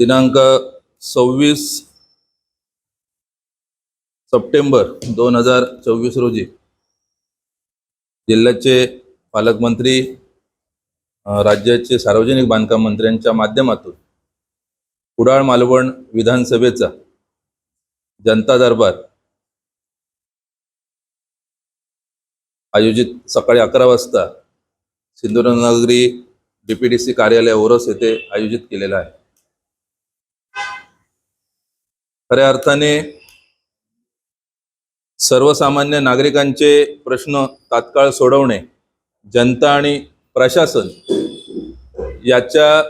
दिनांक सव्वीस सप्टेंबर दोन हजार चोवीस रोजी जिल्ह्याचे पालकमंत्री राज्याचे सार्वजनिक बांधकाम मंत्र्यांच्या माध्यमातून कुडाळ मालवण विधानसभेचा जनता दरबार आयोजित सकाळी अकरा वाजता सिंधुदुर्गनगरी डीपीडीसी कार्यालय ओरस येथे आयोजित केलेला आहे. खऱ्या अर्थाने सर्वसामान्य नागरिकांचे प्रश्न तात्काळ सोडवणे जनता आणि प्रशासन याच्या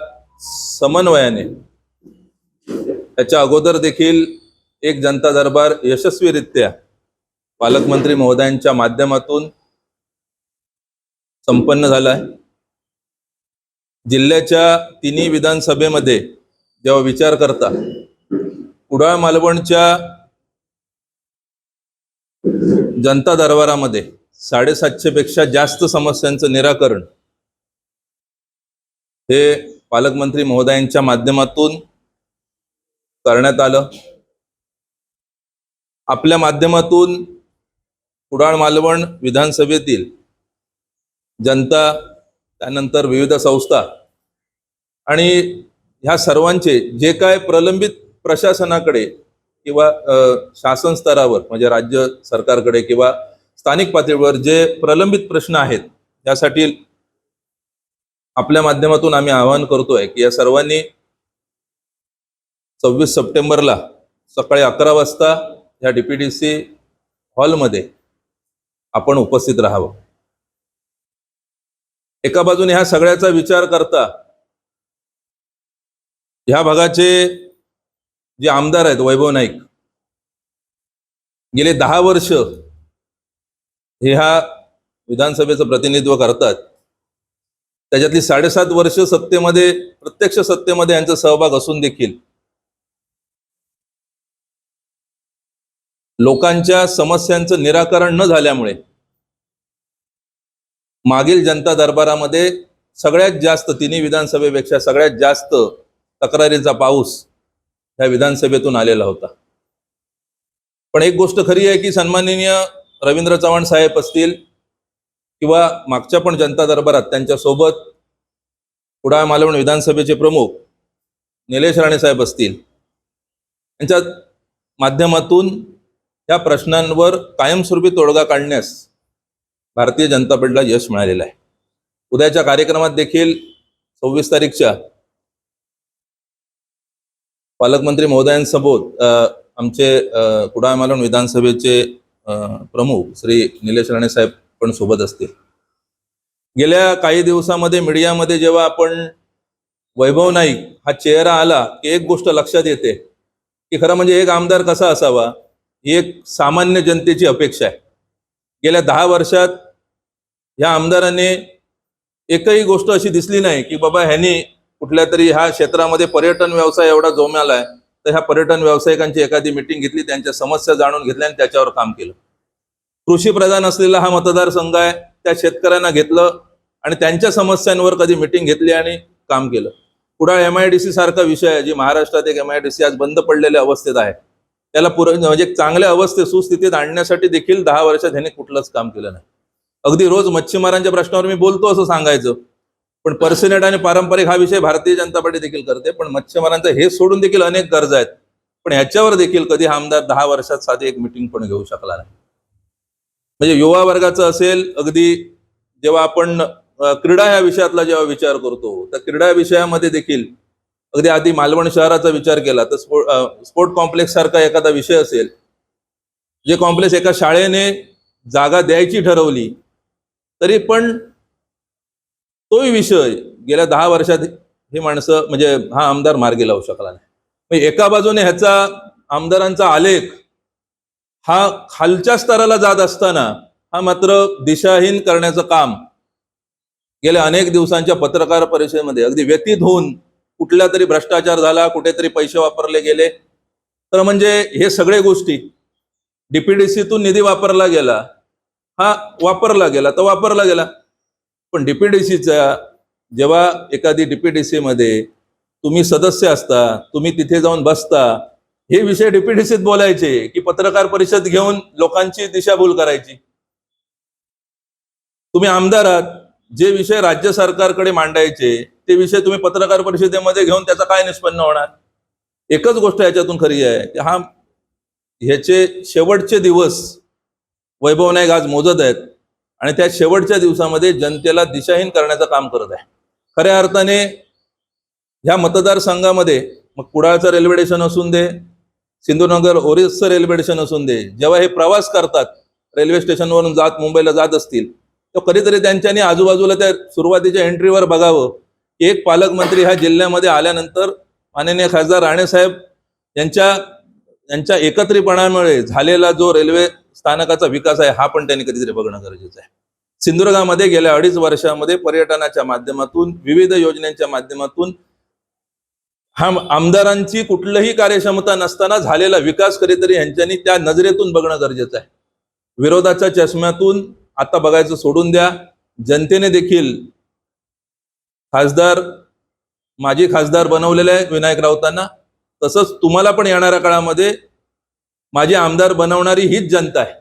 समन्वयाने त्याच्या अगोदर देखील एक जनता दरबार यशस्वीरित्या पालकमंत्री महोदयांच्या माध्यमातून संपन्न झाला आहे. जिल्ह्याच्या तिन्ही विधानसभेमध्ये जेव्हा विचार करता कुडाळ मालवणच्या जनता दरबारामध्ये साडेसातशे पेक्षा जास्त समस्यांचं निराकरण हे पालकमंत्री महोदयांच्या माध्यमातून करण्यात आलं. आपल्या माध्यमातून कुडाळ मालवण विधानसभेतील जनता त्यानंतर विविध संस्था आणि ह्या सर्वांचे जे काय प्रलंबित प्रशासनाकडे किंवा शासन स्तरावर म्हणजे राज्य सरकारकडे किंवा स्थानिक पातळीवर जे प्रलंबित प्रश्न आहेत त्यासाठी आपल्या माध्यमातून आम्ही आवाहन करतोय की या सर्वांनी सव्वीस सप्टेंबरला सकाळी अकरा वाजता या डीपीडीसी हॉलमध्ये आपण उपस्थित राहावं. एका बाजूने ह्या सगळ्याचा विचार करता ह्या भागाचे जे आमदार आहेत वैभव नाईक. गेले दहा वर्ष हे ह्या विधानसभेचं प्रतिनिधित्व करतात. त्याच्यातली साडेसात वर्ष सत्तेमध्ये प्रत्यक्ष सत्तेमध्ये यांचा सहभाग असून देखील लोकांच्या समस्यांचं निराकरण न झाल्यामुळे मागील जनता दरबारामध्ये सगळ्यात जास्त तिन्ही विधानसभेपेक्षा सगळ्यात जास्त तक्रारीचा पाऊस ह्या विधानसभेतून आलेला होता. पण एक गोष्ट खरी आहे की सन्माननीय रवींद्र चव्हाण साहेब असतील किंवा मागच्या पण जनता दरबारात त्यांच्यासोबत कुडाळ मालवण विधानसभेचे प्रमुख निलेश राणे साहेब असतील यांच्या माध्यमातून या प्रश्नांवर कायमस्वरूपी तोडगा काढण्यास भारतीय जनता पार्टीला यश मिळालेलं आहे. उद्याच्या कार्यक्रमात देखील सव्वीस तारीखच्या पालकमंत्री महोदयांसोबत आमचे कुडाळ मालवण विधानसभेचे प्रमुख श्री निलेश राणे साहेब पण सोबत असतील. गेल्या काही दिवसामध्ये मीडियामध्ये जेव्हा आपण वैभव नाईक हा चेहरा आला की एक गोष्ट लक्षात येते की खरं म्हणजे एक आमदार कसा असावा ही एक सामान्य जनतेची अपेक्षा आहे. गेल्या दहा वर्षात ह्या आमदाराने एकही गोष्ट अशी दिसली नाही की बाबा ह्यांनी कुठल्या तरी ह्या क्षेत्रामध्ये पर्यटन व्यवसाय एवढा जोम्याला आहे तर ह्या पर्यटन व्यावसायिकांची एखादी मिटिंग घेतली त्यांच्या समस्या जाणून घेतल्या आणि त्याच्यावर काम केलं. कृषी प्रधान असलेला हा मतदारसंघ आहे त्या शेतकऱ्यांना घेतलं आणि त्यांच्या समस्यांवर कधी मिटिंग घेतली आणि काम केलं. Kudal M I D C सारखा विषय आहे जी महाराष्ट्रात एक एम आय डी सी आज बंद पडलेल्या अवस्थेत आहे. त्याला पुर म्हणजे चांगल्या अवस्थेत सुस्थितीत आणण्यासाठी देखील दहा वर्षात ह्याने कुठलंच काम केलं नाही. अगदी रोज मच्छीमारांच्या प्रश्नावर मी बोलतो असं सांगायचं. पण पर्सनेट आणि पारंपरिक हा विषय भारतीय जनता पार्टी देखील करते पण मच्छीमारांचं हे सोडून देखील अनेक गरजा आहेत. पण ह्याच्यावर देखील कधी हा आमदार दहा वर्षात साधी एक मिटिंग पण घेऊ शकला नाही. म्हणजे युवा वर्गाचं असेल अगदी जेव्हा आपण क्रीडा या विषयातला जेव्हा विचार करतो तर क्रीडा विषयामध्ये देखील अगदी आधी मालवण शहराचा विचार केला तर स्पोर्ट स्पोर्ट कॉम्प्लेक्स सारखा एखादा विषय असेल जे कॉम्प्लेक्स एका शाळेने जागा द्यायची ठरवली तरी पण तोही विषय गेल्या दहा वर्षात ही माणसं म्हणजे हा आमदार मार्गी लावू शकला नाही. म्हणजे एका बाजूने ह्याचा आमदारांचा आलेख हा खालच्या स्तराला जात असताना हा मात्र दिशाहीन करण्याचं काम गेल्या अनेक दिवसांच्या पत्रकार परिषदेमध्ये अगदी व्यतीत होऊन कुठला तरी भ्रष्टाचार झाला कुठेतरी पैसे वापरले गेले. तर म्हणजे हे सगळे गोष्टी डीपीडीसीतून निधी वापरला गेला. हा वापरला गेला तर वापरला गेला. पण डीपीडीसीचा जेव्हा एखादी डीपीडीसी मध्ये तुम्ही सदस्य असता तुम्ही तिथे जाऊन बसता हे विषय डीपीडीसीत बोलायचे की पत्रकार परिषद घेऊन लोकांची दिशाभूल करायची. तुम्ही आमदार आहात जे विषय राज्य सरकारकडे मांडायचे ते विषय तुम्ही पत्रकार परिषदेमध्ये घेऊन त्याचा काय निष्पन्न होणार? एकच गोष्ट याच्यातून खरी आहे की हा ह्याचे शेवटचे दिवस वैभव नाईक आज मोजत आहेत. आणि त्या शेवटच्या दिवसामध्ये जनतेला दिशाहीन करण्याचं काम करत आहे. खऱ्या अर्थाने ह्या मतदारसंघामध्ये मग कुडाळचं रेल्वे स्टेशन असून दे सिंधुनगर ओरिसचं रेल्वे स्टेशन असून दे जेव्हा हे प्रवास करतात रेल्वे स्टेशनवरून जात मुंबईला जात असतील तर कधीतरी त्यांच्यानी आजूबाजूला त्या सुरुवातीच्या एंट्रीवर बघावं. की एक पालकमंत्री ह्या जिल्ह्यामध्ये आल्यानंतर माननीय खासदार राणेसाहेब यांच्या यांच्या एकत्रितपणामुळे झालेला जो रेल्वे स्थानकाचा विकास आहे हा पण त्यांनी कधीतरी बघणं गरजेचं आहे. सिंधुदुर्गामध्ये गेल्या अडीच वर्षामध्ये पर्यटनाच्या माध्यमातून विविध योजनांच्या माध्यमातून हा आमदारांची कुठलंही कार्यक्षमता नसताना झालेला विकास कधीतरी यांच्यानी त्या नजरेतून बघणं गरजेचं आहे. विरोधाच्या चष्म्यातून आता बघायचं सोडून द्या. जनतेने देखील खासदार माजी खासदार बनवलेले आहे विनायक राऊतांना. तसंच तुम्हाला पण येणाऱ्या काळामध्ये माझे आमदार बनवणारी हीच जनता आहे.